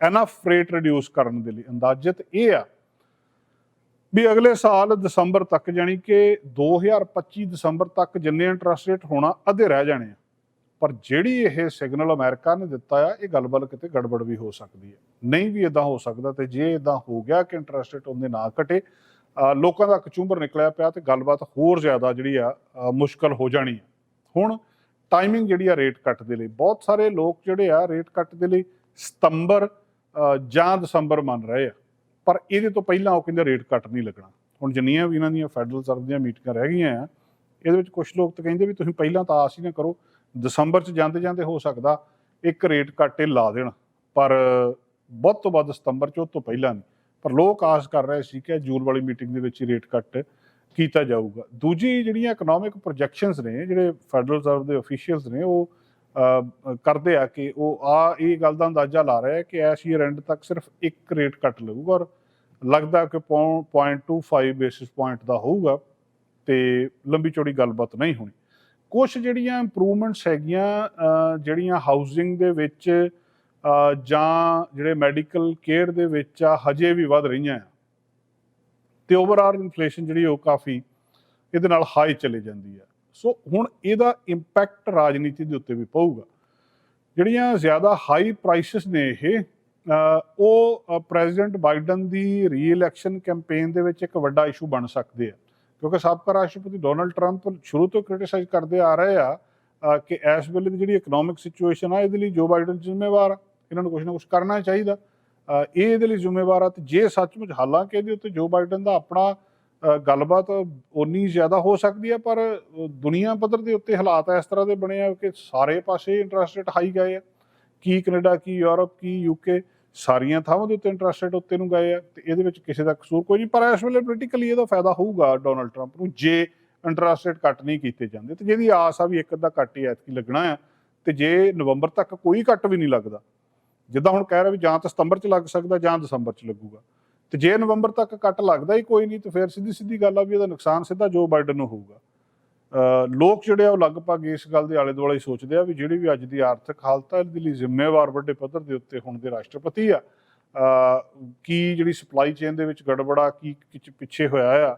ਐਨਫ ਰੇਟ ਰਿਡਿਊਸ ਕਰਨ ਦੇ ਲਈ। ਅੰਦਾਜ਼ਿਤ ਇਹ ਆ ਵੀ ਅਗਲੇ ਸਾਲ ਦਸੰਬਰ ਤੱਕ ਜਾਨੀ ਕਿ 2025 ਦਸੰਬਰ ਤੱਕ ਜਿੰਨੇ ਇੰਟਰਸਟ ਰੇਟ ਹੋਣਾ, ਅੱਧੇ ਰਹਿ ਜਾਣੇ ਆ। ਪਰ ਜਿਹੜੀ ਇਹ ਸਿਗਨਲ ਅਮਰੀਕਾ ਨੇ ਦਿੱਤਾ ਆ, ਇਹ ਗੱਲਬਾਤ ਕਿਤੇ ਗੜਬੜ ਵੀ ਹੋ ਸਕਦੀ ਹੈ। ਨਹੀਂ ਵੀ ਇਦਾਂ ਹੋ ਸਕਦਾ ਤੇ ਜੇ ਇਦਾਂ ਹੋ ਗਿਆ ਕਿ ਇੰਟਰਸਟ ਰੇਟ ਉਹਦੇ ਨਾ ਘਟੇ ਲੋਕਾਂ ਦਾ ਕਚੂੰਬਰ ਨਿਕਲਿਆ ਪਿਆ ਤੇ ਗੱਲਬਾਤ ਹੋਰ ਜ਼ਿਆਦਾ ਜਿਹੜੀ ਆ ਮੁਸ਼ਕਲ ਹੋ ਜਾਣੀ ਹੈ। ਹੁਣ ਟਾਈਮਿੰਗ ਜਿਹੜੀ ਆ ਰੇਟ ਕੱਟ ਦੇ ਲਈ। ਬਹੁਤ ਸਾਰੇ ਲੋਕ ਜਿਹੜੇ ਆ ਰੇਟ ਕੱਟ ਦੇ ਲਈ ਸਤੰਬਰ ਜਾਂ ਦਸੰਬਰ ਮੰਨ ਰਹੇ ਆ। ਪਰ ਇਹਦੇ ਤੋਂ ਪਹਿਲਾਂ ਉਹ ਕਹਿੰਦੇ ਰੇਟ ਕੱਟ ਨਹੀਂ ਲੱਗਣਾ। ਹੁਣ ਜਿੰਨੀਆਂ ਵੀ ਇਹਨਾਂ ਦੀਆਂ ਫੈਡਰਲ ਸਰਵ ਦੀਆਂ ਮੀਟਿੰਗਾਂ ਰਹਿ ਗਈਆਂ ਆ, ਇਹਦੇ ਵਿੱਚ ਕੁਝ ਲੋਕ ਤਾਂ ਕਹਿੰਦੇ ਵੀ ਤੁਸੀਂ ਪਹਿਲਾਂ ਤਾਂ ਆਸ ਹੀ ਨਾ ਕਰੋ, ਦਸੰਬਰ ਚ ਜਾਂਦੇ ਜਾਂਦੇ ਹੋ ਸਕਦਾ ਇੱਕ ਰੇਟ ਕੱਟ ਇਹ ਲਾ ਦੇਣ। ਪਰ ਵੱਧ ਤੋਂ ਵੱਧ ਸਤੰਬਰ ਚ, ਉਹ ਤੋਂ ਪਹਿਲਾਂ ਨਹੀਂ। ਪਰ ਲੋਕ ਆਸ ਕਰ ਰਹੇ ਸੀ ਕਿ ਜੂਨ ਵਾਲੀ ਮੀਟਿੰਗ ਦੇ ਵਿੱਚ ਹੀ ਰੇਟ ਕੱਟ ਕੀਤਾ ਜਾਊਗਾ। ਦੂਜੀ ਜਿਹੜੀਆਂ ਇਕਨੋਮਿਕ ਪ੍ਰੋਜੈਕਸ਼ਨਸ ਨੇ, ਜਿਹੜੇ ਫੈਡਰਲ ਰਿਜ਼ਰਵ ਦੇ ਅਫੀਸ਼ੀਅਲਸ ਨੇ, ਉਹ ਕਰਦੇ ਆ ਕਿ ਉਹ ਆ, ਇਹ ਗੱਲ ਦਾ ਅੰਦਾਜ਼ਾ ਲਾ ਰਿਹਾ ਹੈ ਕਿ ਇਸ ਈਅਰ ਐਂਡ ਤੱਕ ਸਿਰਫ ਇੱਕ ਰੇਟ ਕੱਟ ਲਊਗਾ ਔਰ ਲੱਗਦਾ ਕਿ 0.25 ਬੇਸਿਸ ਪੁਆਇੰਟ ਦਾ ਹੋਊਗਾ ਤੇ ਲੰਬੀ ਚੌੜੀ ਗੱਲਬਾਤ ਨਹੀਂ ਹੋਣੀ। ਕੁਝ ਜਿਹੜੀਆਂ ਇੰਪਰੂਵਮੈਂਟਸ ਹੈਗੀਆਂ ਜਿਹੜੀਆਂ ਹਾਊਸਿੰਗ ਦੇ ਵਿੱਚ ਜਾਂ ਜਿਹੜੇ ਮੈਡੀਕਲ ਕੇਅਰ ਦੇ ਵਿੱਚ ਆ, ਹਜੇ ਵੀ ਵੱਧ ਰਹੀਆਂ ਆ। ਤੇ ਓਵਰਆਲ ਇਨਫਲੇਸ਼ਨ ਜਿਹੜੀ ਉਹ ਕਾਫੀ ਇਹਦੇ ਨਾਲ ਹਾਈ ਚਲੇ ਜਾਂਦੀ ਹੈ ਸੋ ਹੁਣ ਇਹਦਾ ਇੰਪੈਕਟ ਰਾਜਨੀਤੀ ਦੇ ਉੱਤੇ ਵੀ ਪਊਗਾ। ਜਿਹੜੀਆਂ ਜ਼ਿਆਦਾ ਹਾਈ ਪ੍ਰਾਈਸਸ ਨੇ ਇਹ ਉਹ ਪ੍ਰੈਜ਼ੀਡੈਂਟ ਬਾਈਡਨ ਦੀ ਰੀ-ਇਲੈਕਸ਼ਨ ਕੈਂਪੇਨ ਦੇ ਵਿੱਚ ਇੱਕ ਵੱਡਾ ਇਸ਼ੂ ਬਣ ਸਕਦੇ ਆ। ਕਿਉਂਕਿ ਸਾਬਕਾ ਰਾਸ਼ਟਰਪਤੀ ਡੋਨਲਡ ਟਰੰਪ ਸ਼ੁਰੂ ਤੋਂ ਕ੍ਰਿਟਿਸਾਈਜ਼ ਕਰਦੇ ਆ ਰਹੇ ਆ ਕਿ ਇਸ ਵੇਲੇ ਦੀ ਜਿਹੜੀ ਇਕਨੋਮਿਕ ਸਿਚੁਏਸ਼ਨ ਆ, ਇਹਦੇ ਲਈ ਜੋ ਬਾਈਡਨ ਜ਼ਿੰਮੇਵਾਰ ਆ। ਇਹਨਾਂ ਨੂੰ ਕੁਝ ਨਾ ਕੁਝ ਕਰਨਾ ਚਾਹੀਦਾ। ਇਹ ਇਹਦੇ ਲਈ ਜ਼ਿੰਮੇਵਾਰ ਆ ਤੇ ਜੇ ਸੱਚਮੁੱਚ ਹਾਲਾਂਕਿ ਇਹਦੇ ਉੱਤੇ ਜੋ ਬਾਈਡਨ ਦਾ ਆਪਣਾ ਗੱਲਬਾਤ ਉਨੀ ਜ਼ਿਆਦਾ ਹੋ ਸਕਦੀ ਹੈ ਪਰ ਅਹ, ਦੁਨੀਆ ਪੱਧਰ ਦੇ ਉੱਤੇ ਹਾਲਾਤ ਇਸ ਤਰ੍ਹਾਂ ਦੇ ਬਣੇ ਆ ਕਿ ਸਾਰੇ ਪਾਸੇ ਇੰਟਰਸਟ ਰੇਟ ਹਾਈ ਗਏ ਆ। ਕੀ ਕੈਨੇਡਾ ਕੀ ਯੂਰਪ ਕੀ ਯੂਕੇ ਸਾਰੀਆਂ ਥਾਵਾਂ ਦੇ ਉੱਤੇ ਇੰਟਰਸਟ ਰੇਟ ਉੱਤੇ ਨੂੰ ਗਏ ਆ ਤੇ ਇਹਦੇ ਵਿੱਚ ਕਿਸੇ ਦਾ ਕਸੂਰ ਕੋਈ ਨਹੀਂ। ਪਰ ਇਸ ਵੇਲੇ ਪੋਲੀਟੀਕਲੀ ਇਹਦਾ ਫਾਇਦਾ ਹੋਊਗਾ ਡੋਨਲਡ ਟਰੰਪ ਨੂੰ ਜੇ ਇੰਟਰਸਟ ਰੇਟ ਕੱਟ ਨਹੀਂ ਕੀਤੇ ਜਾਂਦੇ। ਤੇ ਜਿਹਦੀ ਆਸ ਆ ਵੀ ਇੱਕ ਅੱਧਾ ਕੱਟ ਹੀ ਐਤਕੀ ਲੱਗਣਾ ਆ ਤੇ ਜੇ ਨਵੰਬਰ ਤੱਕ ਕੋਈ ਕੱਟ ਵੀ ਨਹੀਂ ਲੱਗਦਾ ਜਿੱਦਾਂ ਹੁਣ ਕਹਿ ਰਿਹਾ ਵੀ ਜਾਂ ਤਾਂ ਸਤੰਬਰ 'ਚ ਲੱਗ ਸਕਦਾ ਜਾਂ ਦਸੰਬਰ 'ਚ ਲੱਗੂਗਾ। ਤੇ ਜੇ ਨਵੰਬਰ ਤੱਕ ਕੱਟ ਲੱਗਦਾ ਹੀ ਕੋਈ ਨਹੀਂ ਤੇ ਫਿਰ ਸਿੱਧੀ ਸਿੱਧੀ ਗੱਲ ਆ ਵੀ ਇਹਦਾ ਨੁਕਸਾਨ ਸਿੱਧਾ ਜੋ ਬਾਈਡਨ ਨੂੰ ਹੋਊਗਾ। ਲੋਕ ਜਿਹੜੇ ਆ ਉਹ ਲਗਭਗ ਇਸ ਗੱਲ ਦੇ ਆਲੇ ਦੁਆਲੇ ਸੋਚਦੇ ਆ ਵੀ ਜਿਹੜੀ ਵੀ ਅੱਜ ਦੀ ਆਰਥਿਕ ਹਾਲਤ ਹੈ ਇਹਦੇ ਲਈ ਜ਼ਿੰਮੇਵਾਰ ਵੱਡੇ ਪੱਧਰ ਦੇ ਉੱਤੇ ਹੁਣ ਦੇ ਰਾਸ਼ਟਰਪਤੀ ਆ। ਕੀ ਜਿਹੜੀ ਸਪਲਾਈ ਚੇਨ ਦੇ ਵਿੱਚ ਗੜਬੜਾ ਕੀ ਕਿਚ ਪਿੱਛੇ ਹੋਇਆ ਆ।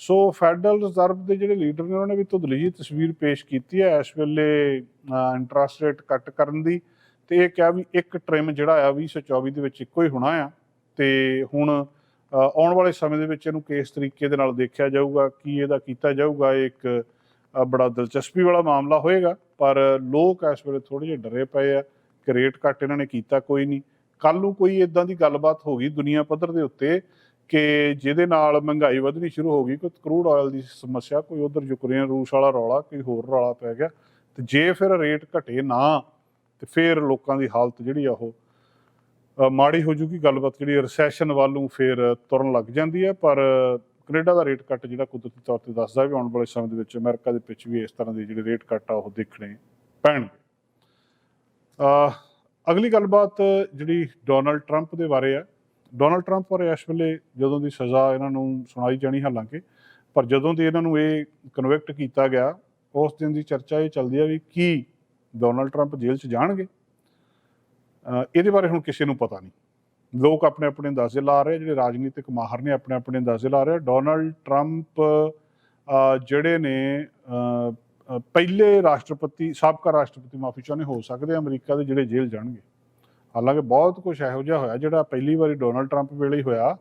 ਸੋ ਫੈਡਰਲ ਰਿਜ਼ਰਵ ਦੇ ਜਿਹੜੇ ਲੀਡਰ ਨੇ, ਉਹਨਾਂ ਨੇ ਵੀ ਧੁੰਦਲੀ ਜਿਹੀ ਤਸਵੀਰ ਪੇਸ਼ ਕੀਤੀ ਹੈ ਇਸ ਵੇਲੇ ਇੰਟਰਸਟ ਰੇਟ ਕੱਟ ਕਰਨ ਦੀ। ਤੇ ਇਹ ਕਿਹਾ ਵੀ ਇੱਕ ਟ੍ਰਿਮ ਜਿਹੜਾ ਆ 2024 ਦੇ ਵਿੱਚ ਇੱਕੋ ਹੀ ਹੋਣਾ ਆ। ਤੇ ਹੁਣ ਆਉਣ ਵਾਲੇ ਸਮੇਂ ਦੇ ਵਿੱਚ ਇਹਨੂੰ ਕਿਸ ਤਰੀਕੇ ਦੇ ਨਾਲ ਦੇਖਿਆ ਜਾਊਗਾ, ਕੀ ਇਹਦਾ ਕੀਤਾ ਜਾਊਗਾ, ਇਹ ਇੱਕ ਬੜਾ ਦਿਲਚਸਪੀ ਵਾਲਾ ਮਾਮਲਾ ਹੋਏਗਾ। ਪਰ ਲੋਕ ਇਸ ਵੇਲੇ ਥੋੜੇ ਜਿਹੇ ਡਰੇ ਪਏ ਆ ਕਿ ਰੇਟ ਘੱਟ ਇਹਨਾਂ ਨੇ ਕੀਤਾ ਕੋਈ ਨਹੀਂ। ਕੱਲ ਨੂੰ ਕੋਈ ਇਦਾਂ ਦੀ ਗੱਲਬਾਤ ਹੋ ਗਈ ਦੁਨੀਆ ਪੱਧਰ ਦੇ ਉੱਤੇ ਕਿ ਜਿਹਦੇ ਨਾਲ ਮਹਿੰਗਾਈ ਵਧਣੀ ਸ਼ੁਰੂ ਹੋ ਗਈ, ਕੋਈ ਕਰੂਡ ਆਇਲ ਦੀ ਸਮੱਸਿਆ, ਕੋਈ ਉਧਰ ਯੂਕਰੇਨ ਰੂਸ ਵਾਲਾ ਰੌਲਾ, ਕੋਈ ਹੋਰ ਰੌਲਾ ਪੈ ਗਿਆ। ਤੇ ਜੇ ਫਿਰ ਰੇਟ ਘਟੇ ਨਾ ਤੇ ਫਿਰ ਲੋਕਾਂ ਦੀ ਹਾਲਤ ਜਿਹੜੀ ਆ ਉਹ ਮਾੜੀ ਹੋ ਜੂਗੀ। ਗੱਲਬਾਤ ਜਿਹੜੀ ਰਿਸੈਸ਼ਨ ਵੱਲ ਨੂੰ ਫਿਰ ਤੁਰਨ ਲੱਗ ਜਾਂਦੀ ਹੈ ਪਰ ਕੈਨੇਡਾ ਦਾ ਰੇਟ ਕੱਟ ਜਿਹੜਾ ਕੁਦਰਤੀ ਤੌਰ ਤੇ ਦੱਸਦਾ ਵੀ ਆਉਣ ਵਾਲੇ ਸਮੇਂ ਦੇ ਵਿੱਚ ਅਮਰੀਕਾ ਦੇ ਪਿੱਛੇ ਵੀ ਇਸ ਤਰ੍ਹਾਂ ਦੇ ਜਿਹੜੇ ਰੇਟ ਕੱਟ ਆ ਉਹ ਦੇਖਣੇ ਪੈਣਗੇ। ਅ, ਅਗਲੀ ਗੱਲਬਾਤ ਜਿਹੜੀ ਡੋਨਲਡ ਟਰੰਪ ਦੇ ਬਾਰੇ ਆ। ਡੋਨਲਡ ਟਰੰਪ ਬਾਰੇ ਇਸ ਵੇਲੇ ਜਦੋਂ ਦੀ ਸਜ਼ਾ ਇਹਨਾਂ ਨੂੰ ਸੁਣਾਈ ਜਾਣੀ ਹਾਲਾਂਕਿ ਪਰ ਜਦੋਂ ਦੀ ਇਹਨਾਂ ਨੂੰ ਇਹ ਕਨਵਿਕਟ ਕੀਤਾ ਗਿਆ ਉਸ ਦਿਨ ਦੀ ਚਰਚਾ ਇਹ ਚੱਲਦੀ ਆ ਵੀ ਕੀ ਡੋਨਲਡ ਟਰੰਪ ਜੇਲ੍ਹ 'ਚ ਜਾਣਗੇ। ਇਹਦੇ ਬਾਰੇ ਹੁਣ ਕਿਸੇ ਨੂੰ ਪਤਾ ਨਹੀਂ। ਲੋਕ ਆਪਣੇ ਆਪਣੇ ਅੰਦਾਜ਼ੇ ਲਾ ਰਹੇ ਜਿਹੜੇ ਰਾਜਨੀਤਿਕ ਮਾਹਰ ਨੇ ਆਪਣੇ ਆਪਣੇ ਅੰਦਾਜ਼ੇ ਲਾ ਰਹੇ ਡੋਨਲਡ ਟਰੰਪ ਜਿਹੜੇ ਨੇ ਪਹਿਲੇ ਰਾਸ਼ਟਰਪਤੀ, ਸਾਬਕਾ ਰਾਸ਼ਟਰਪਤੀ ਮਾਫੀ ਚਾਹੁੰਦੇ, ਹੋ ਸਕਦੇ ਆ, ਅਮਰੀਕਾ ਦੇ ਜਿਹੜੇ ਜੇਲ੍ਹ ਜਾਣਗੇ। ਹਾਲਾਂਕਿ ਬਹੁਤ ਕੁਝ ਇਹੋ ਜਿਹਾ ਹੋਇਆ, ਜਿਹੜਾ ਪਹਿਲੀ ਵਾਰੀ ਡੋਨਲਡ ਟਰੰਪ ਵੇਲੇ ਹੀ ਹੋਇਆ।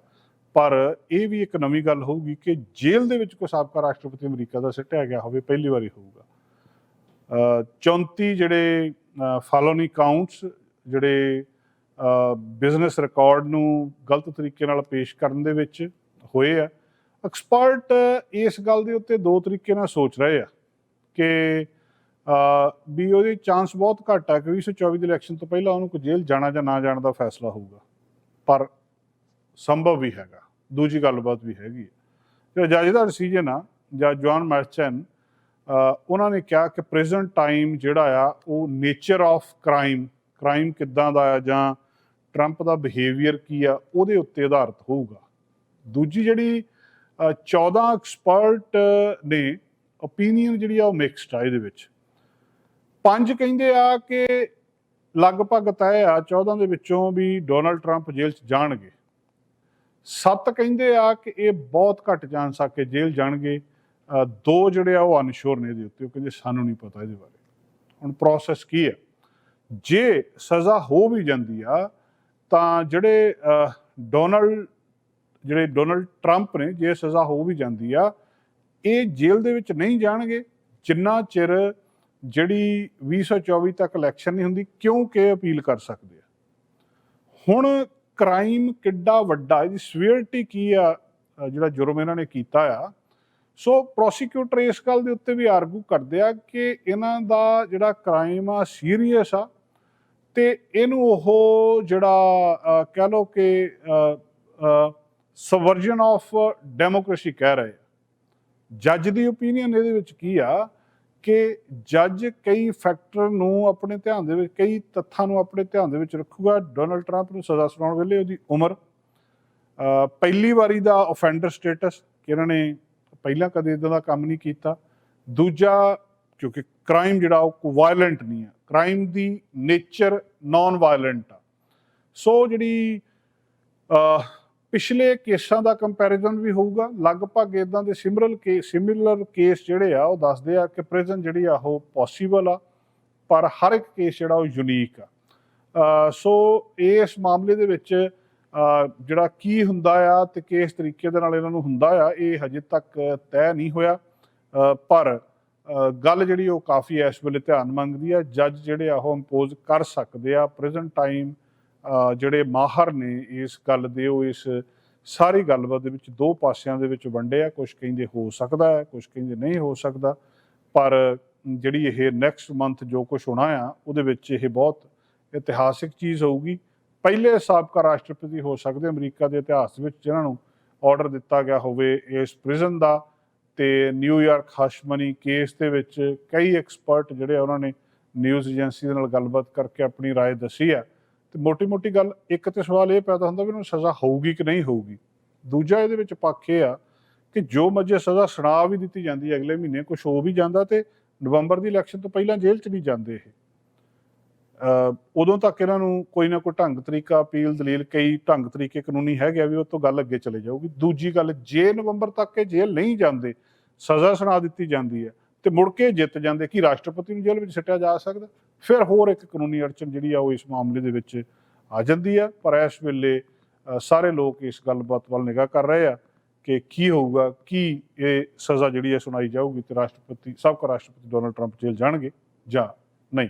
ਪਰ ਇਹ ਵੀ ਇੱਕ ਨਵੀਂ ਗੱਲ ਹੋਊਗੀ ਕਿ ਜੇਲ੍ਹ ਦੇ ਵਿੱਚ ਕੋਈ ਸਾਬਕਾ ਰਾਸ਼ਟਰਪਤੀ ਅਮਰੀਕਾ ਦਾ ਸਿੱਟਿਆ ਗਿਆ ਹੋਵੇ, ਪਹਿਲੀ ਵਾਰੀ ਹੋਊਗਾ। 34 ਜਿਹੜੇ ਫਾਲੋਨੀ ਕਾਊਂਟਸ ਜਿਹੜੇ ਬਿਜ਼ਨਸ ਰਿਕਾਰਡ ਨੂੰ ਗਲਤ ਤਰੀਕੇ ਨਾਲ ਪੇਸ਼ ਕਰਨ ਦੇ ਵਿੱਚ ਹੋਏ ਆ। ਐਕਸਪਰਟ ਇਸ ਗੱਲ ਦੇ ਉੱਤੇ ਦੋ ਤਰੀਕੇ ਨਾਲ ਸੋਚ ਰਹੇ ਆ ਕਿ ਵੀ ਉਹਦੇ ਚਾਂਸ ਬਹੁਤ ਘੱਟ ਆ ਕਿ 2024 ਦੇ ਇਲੈਕਸ਼ਨ ਤੋਂ ਪਹਿਲਾਂ ਉਹਨੂੰ ਕੋਈ ਜੇਲ੍ਹ ਜਾਣਾ ਜਾਂ ਨਾ ਜਾਣ ਦਾ ਫੈਸਲਾ ਹੋਊਗਾ। ਪਰ ਸੰਭਵ ਵੀ ਹੈਗਾ। ਦੂਜੀ ਗੱਲਬਾਤ ਵੀ ਹੈਗੀ ਹੈ ਜਿਹੜਾ ਜੱਜ ਦਾ ਡਿਸੀਜਨ ਆ ਜਾਂ ਜੌਨ ਮੈਰਚਨ ਉਹਨਾਂ ਨੇ ਕਿਹਾ ਕਿ ਪ੍ਰੈਜ਼ੈਂਟ ਟਾਈਮ ਜਿਹੜਾ ਆ ਉਹ ਨੇਚਰ ਆਫ ਕ੍ਰਾਈਮ ਕ੍ਰਾਈਮ ਕਿੱਦਾਂ ਦਾ ਆ ਜਾਂ ਟਰੰਪ ਦਾ ਬਿਹੇਵੀਅਰ ਕੀ ਆ ਉਹਦੇ ਉੱਤੇ ਆਧਾਰਿਤ ਹੋਊਗਾ। ਦੂਜੀ ਜਿਹੜੀ ਅ, 14 ਐਕਸਪਰਟ ਨੇ ਓਪੀਨੀਅਨ ਜਿਹੜੀ ਆ ਉਹ ਮਿਕਸਡ ਆ ਇਹਦੇ ਵਿੱਚ। ਪੰਜ ਕਹਿੰਦੇ ਆ ਕਿ ਲਗਭਗ ਤੈਅ ਆ 14 ਦੇ ਵਿੱਚੋਂ ਵੀ ਡੋਨਲਡ ਟਰੰਪ ਜੇਲ੍ਹ 'ਚ ਜਾਣਗੇ। ਸੱਤ ਕਹਿੰਦੇ ਆ ਕਿ ਇਹ ਬਹੁਤ ਘੱਟ ਚਾਂਸ ਆ ਕਿ ਜੇਲ੍ਹ ਜਾਣਗੇ। ਦੋ ਜਿਹੜੇ ਆ ਉਹ ਅਨਸ਼ੋਰ ਨੇ ਇਹਦੇ ਉੱਤੇ, ਉਹ ਕਹਿੰਦੇ ਸਾਨੂੰ ਨਹੀਂ ਪਤਾ ਇਹਦੇ ਬਾਰੇ। ਹੁਣ ਪ੍ਰੋਸੈਸ ਕੀ ਹੈ? ਜੇ ਸਜ਼ਾ ਹੋ ਵੀ ਜਾਂਦੀ ਆ, ਤਾਂ ਜਿਹੜੇ ਡੋਨਲਡ ਜਿਹੜੇ ਡੋਨਲਡ ਟਰੰਪ ਨੇ, ਜੇ ਸਜ਼ਾ ਹੋ ਵੀ ਜਾਂਦੀ ਆ, ਇਹ ਜੇਲ੍ਹ ਦੇ ਵਿੱਚ ਨਹੀਂ ਜਾਣਗੇ। ਜਿੰਨਾ ਚਿਰ ਜਿਹੜੀ 2024 ਤੱਕ ਇਲੈਕਸ਼ਨ ਨਹੀਂ ਹੁੰਦੀ, ਕਿਉਂਕਿ ਅਪੀਲ ਕਰ ਸਕਦੇ ਆ। ਹੁਣ ਕ੍ਰਾਈਮ ਕਿੱਡਾ ਵੱਡਾ, ਇਹਦੀ ਸਵੀਅਰਟੀ ਕੀ ਆ ਜਿਹੜਾ ਜੁਰਮ ਇਹਨਾਂ ਨੇ ਕੀਤਾ ਆ ਸੋ ਪ੍ਰੋਸੀਕਿਊਟਰ ਇਸ ਗੱਲ ਦੇ ਉੱਤੇ ਵੀ ਆਰਗੂ ਕਰਦੇ ਆ ਕਿ ਇਹਨਾਂ ਦਾ ਜਿਹੜਾ ਕ੍ਰਾਈਮ ਆ ਸੀਰੀਅਸ ਆ ਤੇ ਇਹਨੂੰ ਉਹ ਜਿਹੜਾ ਕਹਿ ਲਓ ਕਿ ਸਵਰਜਨ ਆਫ ਡੈਮੋਕ੍ਰੇਸੀ ਕਹਿ ਰਹੇ ਆ। ਜੱਜ ਦੀ ਓਪੀਨੀਅਨ ਇਹਦੇ ਵਿੱਚ ਕੀ ਆ ਕਿ ਜੱਜ ਕਈ ਫੈਕਟਰ ਨੂੰ ਆਪਣੇ ਧਿਆਨ ਦੇ ਵਿੱਚ, ਕਈ ਤੱਥਾਂ ਨੂੰ ਆਪਣੇ ਧਿਆਨ ਦੇ ਵਿੱਚ ਰੱਖੂਗਾ। ਡੋਨਲਡ ਟਰੰਪ ਨੂੰ ਸਜ਼ਾ ਸੁਣਾਉਣ ਵੇਲੇ ਉਹਦੀ ਉਮਰ ਪਹਿਲੀ ਵਾਰੀ ਦਾ ਆਫੈਂਡਰ ਸਟੇਟਸ ਕਿ ਇਹਨਾਂ ਨੇ ਪਹਿਲਾਂ ਕਦੇ ਇਦਾਂ ਦਾ ਕੰਮ ਨਹੀਂ ਕੀਤਾ। ਦੂਜਾ, ਕਿਉਂਕਿ ਕ੍ਰਾਈਮ ਜਿਹੜਾ ਉਹ ਵਾਇਲੈਂਟ ਨਹੀਂ ਆ ਕ੍ਰਾਈਮ ਦੀ ਨੇਚਰ ਨਾਨ ਵਾਇਲੈਂਟ ਆ। ਸੋ ਜਿਹੜੀ ਪਿਛਲੇ ਕੇਸਾਂ ਦਾ ਕੰਪੈਰੀਜ਼ਨ ਵੀ ਹੋਊਗਾ। ਲਗਭਗ ਇਦਾਂ ਦੇ ਸਿਮਰਲ ਕੇ ਸਿਮਿਲਰ ਕੇਸ ਜਿਹੜੇ ਆ, ਉਹ ਦੱਸਦੇ ਆ ਕਿ ਪ੍ਰਿਜ਼ਨ ਜਿਹੜੀ ਆ, ਉਹ ਪੋਸੀਬਲ ਆ। ਪਰ ਹਰ ਇੱਕ ਕੇਸ ਜਿਹੜਾ ਉਹ ਯੂਨੀਕ ਆ। ਸੋ ਇਸ ਮਾਮਲੇ ਦੇ ਵਿੱਚ ਜਿਹੜਾ ਕੀ ਹੁੰਦਾ ਆ ਤੇ ਕਿਸ ਤਰੀਕੇ ਦੇ ਨਾਲ ਇਹਨਾਂ ਨੂੰ ਹੁੰਦਾ ਆ, ਇਹ ਹਜੇ ਤੱਕ ਤੈਅ ਨਹੀਂ ਹੋਇਆ। ਪਰ ਗੱਲ ਜਿਹੜੀ ਉਹ ਕਾਫੀ ਇਸ ਵੇਲੇ ਧਿਆਨ ਮੰਗਦੀ ਆ। ਜੱਜ ਜਿਹੜੇ ਆ ਉਹ ਇੰਪੋਜ਼ ਕਰ ਸਕਦੇ ਆ। ਪ੍ਰੈਜ਼ੈਂਟ ਟਾਈਮ ਜਿਹੜੇ ਮਾਹਰ ਨੇ ਇਸ ਗੱਲ ਦੇ, ਉਹ ਇਸ ਸਾਰੀ ਗੱਲਬਾਤ ਦੇ ਵਿੱਚ ਦੋ ਪਾਸਿਆਂ ਦੇ ਵਿੱਚ ਵੰਡੇ ਆ। ਕੁਝ ਕਹਿੰਦੇ ਹੋ ਸਕਦਾ ਹੈ ਕੁਝ ਕਹਿੰਦੇ ਨਹੀਂ ਹੋ ਸਕਦਾ। ਪਰ, ਜਿਹੜੀ ਇਹ ਨੈਕਸਟ ਮੰਥ ਜੋ ਕੁਝ ਹੋਣਾ ਆ, ਉਹਦੇ ਵਿੱਚ ਇਹ ਬਹੁਤ ਇਤਿਹਾਸਿਕ ਚੀਜ਼ ਹੋਊਗੀ। ਪਹਿਲੇ ਸਾਬਕਾ ਰਾਸ਼ਟਰਪਤੀ ਹੋ ਸਕਦੇ ਅਮਰੀਕਾ ਦੇ ਇਤਿਹਾਸ ਵਿੱਚ ਜਿਨ੍ਹਾਂ ਨੂੰ ਆਰਡਰ ਦਿੱਤਾ ਗਿਆ ਹੋਵੇ ਇਸ ਪ੍ਰਿਜ਼ਨ ਦਾ ਤੇ ਨਿਊਯਾਰਕ ਹਸ਼ਮਨੀ ਕੇਸ ਦੇ ਵਿੱਚ ਕਈ ਐਕਸਪਰਟ ਜਿਹੜੇ ਆ ਉਹਨਾਂ ਨੇ ਨਿਊਜ਼ ਏਜੰਸੀ ਦੇ ਨਾਲ ਗੱਲਬਾਤ ਕਰਕੇ ਆਪਣੀ رائے ਦੱਸੀ ਆ ਤੇ ਮੋਟੀ-ਮੋਟੀ ਗੱਲ ਇੱਕ ਤੇ ਸਵਾਲ ਇਹ ਪੈਦਾ ਹੁੰਦਾ ਵੀ ਉਹਨੂੰ ਸਜ਼ਾ ਹੋਊਗੀ ਕਿ ਨਹੀਂ ਹੋਊਗੀ ਦੂਜਾ ਇਹਦੇ ਵਿੱਚ ਪੱਖ ਇਹ ਆ ਕਿ ਜੋ ਮੱਜੇ ਸਜ਼ਾ ਸੁਣਾ ਵੀ ਦਿੱਤੀ ਜਾਂਦੀ ਹੈ ਅਗਲੇ ਮਹੀਨੇ ਕੁਝ ਹੋ ਵੀ ਜਾਂਦਾ ਤੇ ਨਵੰਬਰ ਦੀ ਇਲੈਕਸ਼ਨ ਤੋਂ ਪਹਿਲਾਂ ਜੇਲ੍ਹ 'ਚ ਨਹੀਂ ਜਾਂਦੇ ਇਹ ਅ, ਉਦੋਂ ਤੱਕ ਇਹਨਾਂ ਨੂੰ ਕੋਈ ਨਾ ਕੋਈ ਢੰਗ ਤਰੀਕਾ ਅਪੀਲ ਦਲੀਲ ਕਈ ਢੰਗ ਤਰੀਕੇ ਕਾਨੂੰਨੀ ਹੈਗੇ ਆ ਵੀ ਉਹ ਤੋਂ ਗੱਲ ਅੱਗੇ ਚਲੇ ਜਾਊਗੀ। ਦੂਜੀ ਗੱਲ, ਜੇ ਨਵੰਬਰ ਤੱਕ ਇਹ ਜੇਲ੍ਹ ਨਹੀਂ ਜਾਂਦੇ, ਸਜ਼ਾ ਸੁਣਾ ਦਿੱਤੀ ਜਾਂਦੀ ਹੈ ਤੇ ਮੁੜ ਕੇ ਜਿੱਤ ਜਾਂਦੇ, ਕਿ ਰਾਸ਼ਟਰਪਤੀ ਨੂੰ ਜੇਲ੍ਹ ਵਿੱਚ ਸਿੱਟਿਆ ਜਾ ਸਕਦਾ? ਫਿਰ ਹੋਰ ਇੱਕ ਕਾਨੂੰਨੀ ਅੜਚਨ ਜਿਹੜੀ ਆ ਉਹ ਇਸ ਮਾਮਲੇ ਦੇ ਵਿੱਚ ਆ ਜਾਂਦੀ ਆ ਪਰ ਇਸ ਵੇਲੇ ਸਾਰੇ ਲੋਕ ਇਸ ਗੱਲਬਾਤ ਵੱਲ ਨਿਗਾਹ ਕਰ ਰਹੇ ਆ ਕਿ ਕੀ ਹੋਊਗਾ, ਕੀ ਇਹ ਸਜ਼ਾ ਜਿਹੜੀ ਹੈ ਸੁਣਾਈ ਜਾਊਗੀ ਤੇ ਰਾਸ਼ਟਰਪਤੀ ਸਾਬਕਾ ਰਾਸ਼ਟਰਪਤੀ ਡੋਨਲਡ ਟਰੰਪ ਜੇਲ੍ਹ ਜਾਣਗੇ ਜਾਂ ਨਹੀਂ।